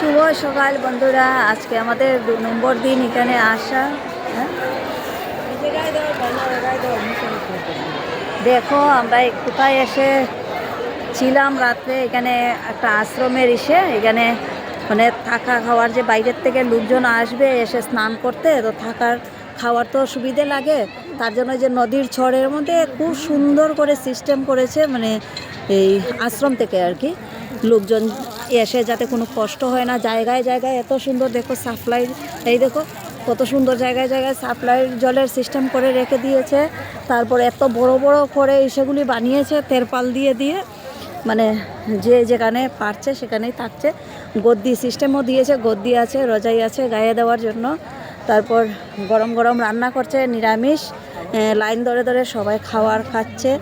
শুভ সকাল বন্ধুরা। আজকে আমাদের দু নম্বর দিন এখানে আসা হ্যাঁ? দেখো, আমরা কোথায় এসে ছিলাম রাত্রে, এখানে একটা আশ্রমের ইসে এখানে মানে থাকা খাওয়ার যে বাইরের থেকে লোকজন আসবে, এসে স্নান করতে, তো থাকার খাওয়ার তো সুবিধে লাগে। তার জন্য যে নদীর ছড়ের মধ্যে খুব সুন্দর করে সিস্টেম করেছে মানে এই আশ্রম থেকে আর কি। লোকজন এসে যাতে কোনো কষ্ট হয় না। জায়গায় জায়গায় এত সুন্দর দেখো সাপ্লাই, এই দেখো কত সুন্দর জায়গায় জায়গায় সাপ্লাই জলের সিস্টেম করে রেখে দিয়েছে। তারপর এত বড় বড় করে সেগুলি বানিয়েছে, তেরপাল দিয়ে দিয়ে। মানে যে যেখানে পারছে সেখানেই থাকছে। গদ্দি সিস্টেমও দিয়েছে, গদ্দি আছে, রজাই আছে গায়ে দেওয়ার জন্য। তারপর গরম গরম রান্না করছে, নিরামিষ। লাইন ধরে ধরে সবাই খাওয়ার খাচ্ছে।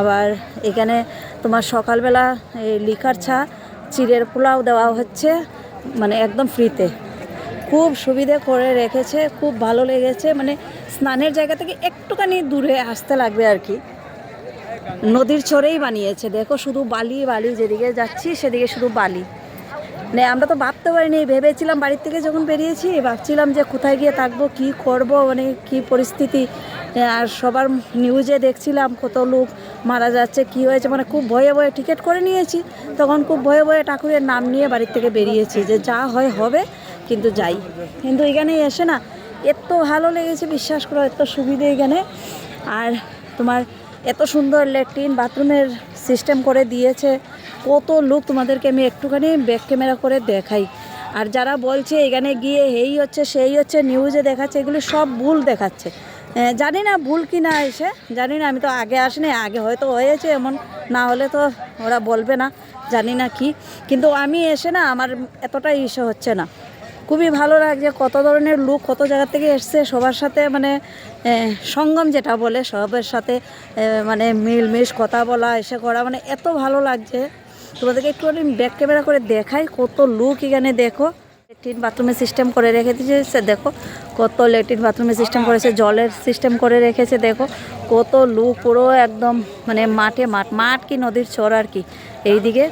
আবার এখানে তোমার সকালবেলা এই লিকার চা চিড়ের পোলাও দেওয়া হচ্ছে মানে একদম ফ্রিতে। খুব সুবিধে করে রেখেছে, খুব ভালো লেগেছে মানে স্নানের জায়গা থেকে একটুখানি দূরে আসতে লাগবে আর কি। নদীর চরেই বানিয়েছে, দেখো শুধু বালি বালি, যেদিকে যাচ্ছি সেদিকে শুধু বালি। মানে আমরা তো ভাবতে পারিনি, ভেবেছিলাম বাড়ির থেকে যখন বেরিয়েছি, ভাবছিলাম যে কোথায় গিয়ে থাকব, কি করব মানে কি পরিস্থিতি। আর সবার নিউজে দেখছিলাম কত লোক মারা যাচ্ছে, কি হয়েছে? মানে খুব ভয়ে ভয়ে টিকিট করে নিয়েছি। তখন খুব ভয়ে ভয়ে ঠাকুরের নাম নিয়ে বাড়ির থেকে বেরিয়েছি যে যা হয় হবে, কিন্তু যাই। কিন্তু এখানে এসে না, এত ভালো লেগেছে, বিশ্বাস করো, এত সুবিধে এখানে। আর তোমার এত সুন্দর ল্যাট্রিন বাথরুমের সিস্টেম করে দিয়েছে, কত লোক তোমাদেরকে আমি একটুখানি ব্যাক ক্যামেরা করে দেখাই। আর যারা বলছে এখানে গিয়ে এই হচ্ছে, সেই হচ্ছে নিউজে দেখাচ্ছে, এগুলি সব ভুল দেখাচ্ছে। জানি না ভুল কি না এসে, জানি না, আমি তো আগে আসিনি, আগে হয়তো হয়েছে এমন, না হলে তো ওরা বলবে না, জানি না কি। কিন্তু আমি এসে না, আমার এতটা ইসে হচ্ছে না। খুবই ভালো লাগছে, কত ধরনের লোক কত জায়গা থেকে এসছে, সবার সাথে মানে সঙ্গম যেটা বলে, সবের সাথে মানে মিলমিশ, কথা বলা, এসে করা মানে এত ভালো লাগছে। তোমাদেরকে একটু আমি ব্যাক ক্যামেরা করে দেখাই, কত লোক এখানে দেখো। লেট্রিন বাথরুমের সিস্টেম করে রেখে দিয়েছে দেখো কত লেট্রিন বাথরুমের সিস্টেম করেছে, জলের সিস্টেম করে রেখেছে, দেখো কত লোক পুরো একদম মানে মাঠে মাঠ মাঠ কি নদীর চর আর কি, এইদিকে।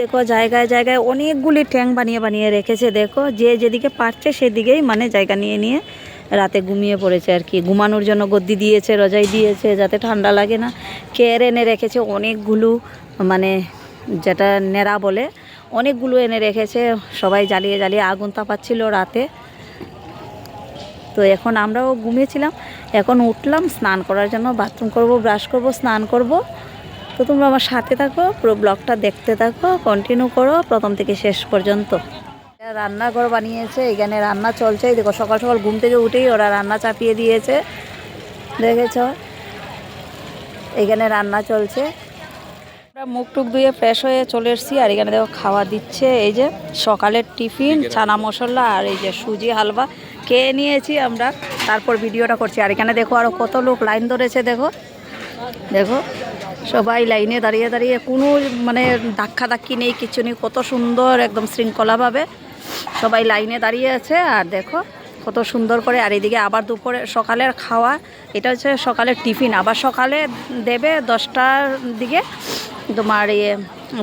দেখো জায়গায় জায়গায় অনেকগুলি ট্যাঙ্ক বানিয়ে বানিয়ে রেখেছে, দেখো যে যেদিকে পারছে সেদিকেই মানে জায়গা নিয়ে নিয়ে রাতে ঘুমিয়ে পড়েছে আর কি। ঘুমানোর জন্য গদ্দি দিয়েছে, রজাই দিয়েছে, যাতে ঠান্ডা লাগে না। কেয়ার এনে রেখেছে অনেকগুলো মানে যেটা নেড়া বলে, অনেকগুলো এনে রেখেছে, সবাই জ্বালিয়ে জ্বালিয়ে আগুন তাপাচ্ছিল রাতে। তো এখন আমরাও ঘুমিয়েছিলাম, এখন উঠলাম, স্নান করার জন্য বাথরুম করব ব্রাশ করব, স্নান করব। তো তোমরা আমার সাথে থাকো, পুরো ব্লগটা দেখতে থাকো কন্টিনিউ করো, প্রথম থেকে শেষ পর্যন্ত। রান্নাঘর বানিয়েছে, এখানে রান্না চলছে, দেখো সকাল সকাল ঘুম থেকে উঠেই ওরা রান্না চাপিয়ে দিয়েছে। দেখেছ? এখানে রান্না চলছে। আমরা মুখ টুক ধুয়ে ফ্রেশ হয়ে চলে এসেছি আর এখানে দেখো খাওয়া দিচ্ছে এই যে সকালের টিফিন ছানা মশলা আর এই যে সুজি হালবা খেয়ে নিয়েছি আমরা। তারপর ভিডিওটা করছি। আর এখানে দেখো আরও কত লোক লাইন ধরেছে দেখো। দেখো সবাই লাইনে দাঁড়িয়ে দাঁড়িয়ে কোনো মানে ধাক্কা ধাক্কি নেই কিছু নেই। কত সুন্দর একদম শৃঙ্খলাভাবে সবাই লাইনে দাঁড়িয়ে আছে। আর দেখো কত সুন্দর করে আর এদিকে আবার দুপুরে সকালের খাওয়া এটা হচ্ছে সকালের টিফিন। আবার সকালে দেবে দশটার দিকে। তোমার ইয়ে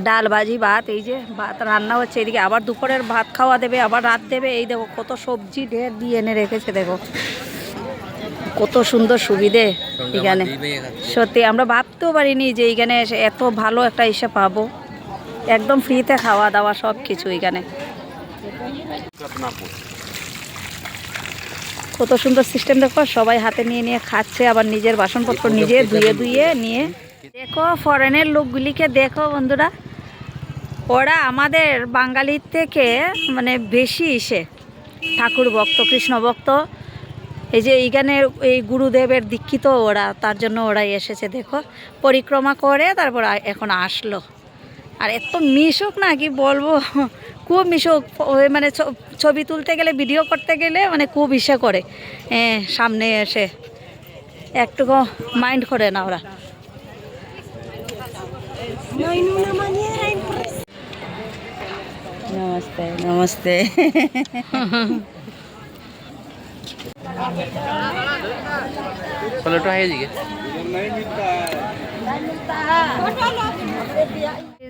ডাল ভাজি ভাত এই যে ভাত রান্না হচ্ছে এদিকে। আবার দুপুরের ভাত খাওয়া দেবে আবার রাত দেবে। এই দেখো কত সবজি ঢের দিয়ে এনে রেখেছে দেখো। কত সুন্দর সুবিধে এখানে। সত্যি আমরা ভাবতেও পারিনি যে এইখানে এত ভালো একটা ইসে পাবো। একদম ফ্রিতে খাওয়া দাওয়া সব কিছু এখানে। কত সুন্দর সিস্টেম দেখো সবাই হাতে নিয়ে নিয়ে খাচ্ছে আবার নিজের বাসনপত্র নিজে ধুয়ে ধুয়ে নিয়ে দেখো ফরেনের লোকগুলিকে দেখো বন্ধুরা। ওরা আমাদের বাঙালির থেকে মানে বেশি ইসে ঠাকুর ভক্ত, কৃষ্ণ ভক্ত। এই যে এইখানে এই গুরুদেবের দীক্ষিত ওরা, তার জন্য ওরাই এসেছে, দেখো। পরিক্রমা করে, তারপর এখন আসলো। আর এত মিশুক না, কি বলব? খুব মিশুক। মানে ছবি তুলতে গেলে ভিডিও করতে গেলে মানে খুব ইসে করে। সামনে এসে। একটুকু মাইন্ড করে না ওরা। No hay una manera. Namaste, namaste.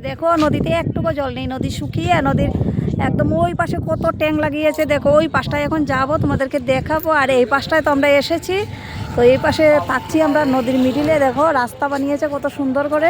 দেখো নদীতে একটুকু জল নেই নদী শুকিয়ে নদীর একদম ওই পাশে কত ট্যাং লাগিয়েছে। দেখো ওই পাশটায় এখন যাব তোমাদেরকে দেখাবো। আর এই পাশটায় তো আমরা এসেছি। তো এই পাশে পাচ্ছি আমরা নদীর মিডিলে। দেখো রাস্তা বানিয়েছে কত সুন্দর করে।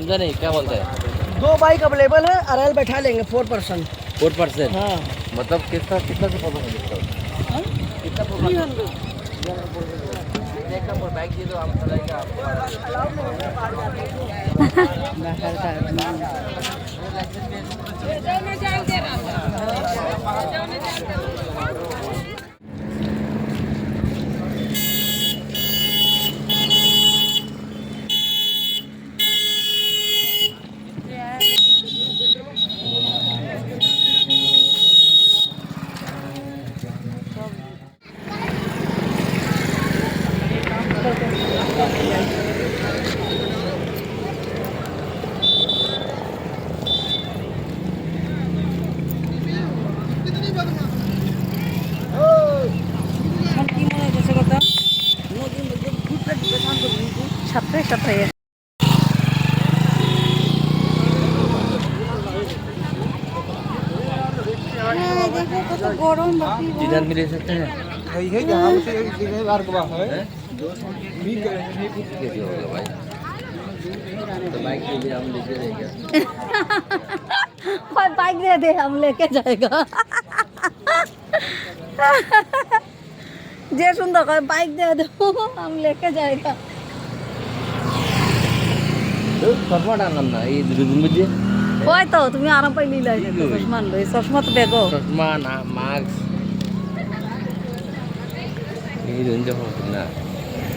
समझा नहीं क्या बोलते हैं? दो बाइक अवेलेबल है अरल बैठा लेंगे फोर पर्सन फोर परसेंट हाँ। मतलब कितना कितना से कितना बाइक दे दो সপ্তাহে সপ্তাহে কত গরম বাকি দিদার মিলে সপ্তাহে এই হে যা আমি সেই দিনে আর কবা হয় भाई तो बाइक के लिए हम लेके जाएंगे कोई बाइक दे दे हम लेके जाएगा যে সুন্দর করে বাইক দিয়ে দেবো हम लेके जाएगा तो चश्मा डालना ना ये दूरबीन मुझे ওই তো তুমি আরাম পাই লিলাই দেখো চশমা আনলো এই চশমা তো বেগো चश्मा ना मास्क ये दोनों जो ना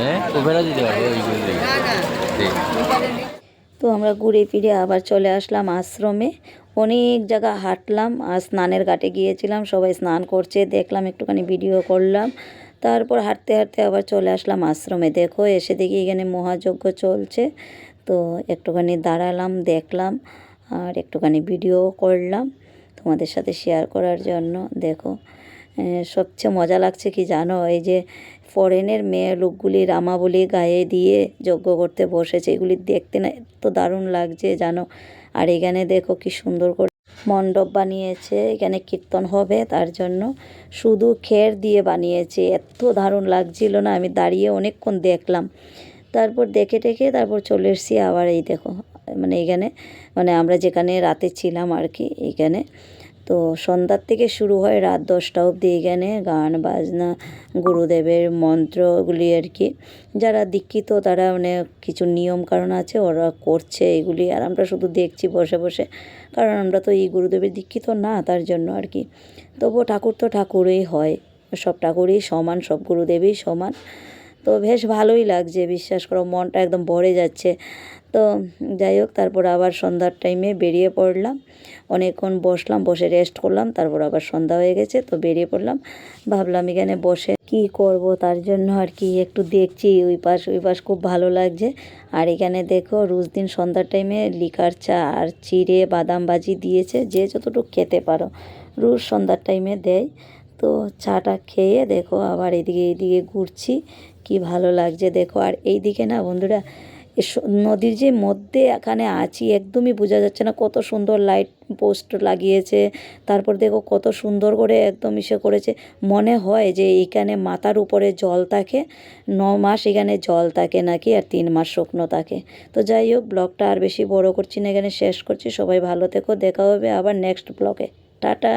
হ্যাঁ? দিতে পারব তো আমরা ঘুরে ফিরে আবার চলে আসলাম আশ্রমে। অনেক জায়গা হাঁটলাম আর স্নানের ঘাটে গিয়েছিলাম, সবাই স্নান করছে, দেখলাম, একটুখানি ভিডিও করলাম। তারপর হাঁটতে হাঁটতে আবার চলে আসলাম আশ্রমে। দেখো, এসে দেখি এখানে মহাযজ্ঞ চলছে। তো একটুখানি দাঁড়ালাম, দেখলাম আর একটুখানি ভিডিও করলাম তোমাদের সাথে শেয়ার করার জন্য। দেখো সবচেয়ে মজা লাগছে কি জানো? এই যে ফরেনের মেয়ে লোকগুলি রামাবলি গায়ে দিয়ে যজ্ঞ করতে বসেছে, এগুলি দেখতে না এত দারুণ লাগছে জানো? আর এখানে দেখো কি সুন্দর করে মণ্ডপ বানিয়েছে, এখানে কীর্তন হবে তার জন্য। শুধু খের দিয়ে বানিয়েছে, এত দারুণ লাগছিল না? আমি দাঁড়িয়ে অনেকক্ষণ দেখলাম। তারপর দেখে টেকে তারপর চলে এসেছি আবার এই দেখো মানে এখানে মানে আমরা যেখানে রাতে ছিলাম আর কি এইখানে তো সন্ধ্যার থেকে শুরু হয় রাত দশটা অবধি এখানে গান, বাজনা, গুরুদেবের মন্ত্রগুলি আর কি। যারা দীক্ষিত তারা মানে কিছু নিয়ম কারণ আছে, ওরা করছে এগুলি। আর আমরা শুধু দেখছি বসে বসে, কারণ আমরা তো এই গুরুদেবের দীক্ষিত না তার জন্য আর কি। তবুও ঠাকুর তো ঠাকুরই হয়, সব ঠাকুরই সমান, সব গুরুদেবই সমান। তো বেশ ভালোই লাগছে, বিশ্বাস করো, মনটা একদম ভরে যাচ্ছে। তো যাই হোক, তারপর আবার সন্ধ্যার টাইমে বেরিয়ে পড়লাম। অনেকক্ষণ বসলাম, বসে রেস্ট করলাম, তারপর আবার সন্ধ্যা হয়ে গেছে, তো বেরিয়ে পড়লাম। ভাবলাম এখানে বসে কি করব, তার জন্য আর কি একটু দেখছি, ওই পাশ ওই পাশ খুব ভালো লাগছে। আর এখানে দেখো, রোজ দিন সন্ধ্যার টাইমে লিকার চা আর চিড়ে বাদাম ভাজি দিয়েছে, যে যতটুকু খেতে পারো। রোজ সন্ধ্যার টাইমে দেয়। তো চাটা খেয়ে দেখো, আবার এদিকে এইদিকে ঘুরছি, কি ভালো লাগছে দেখো। আর এইদিকে না বন্ধুরা নদীর যে মধ্যে এখানে আছি একদমই বোঝা যাচ্ছে না কত সুন্দর লাইট পোস্ট লাগিয়েছে। তারপর দেখো কত সুন্দর করে একদম ইসে করেছে। মনে হয় যে এইখানে মাথার উপরে জল থাকে, ন মাস এখানে জল থাকে নাকি আর তিন মাস শুকনো থাকে। তো যাই হোক ব্লগটা আর বেশি বড় করছি না, এখানে শেষ করছি। সবাই ভালো থেকো, দেখা হবে আবার নেক্সট ব্লগে টাটা!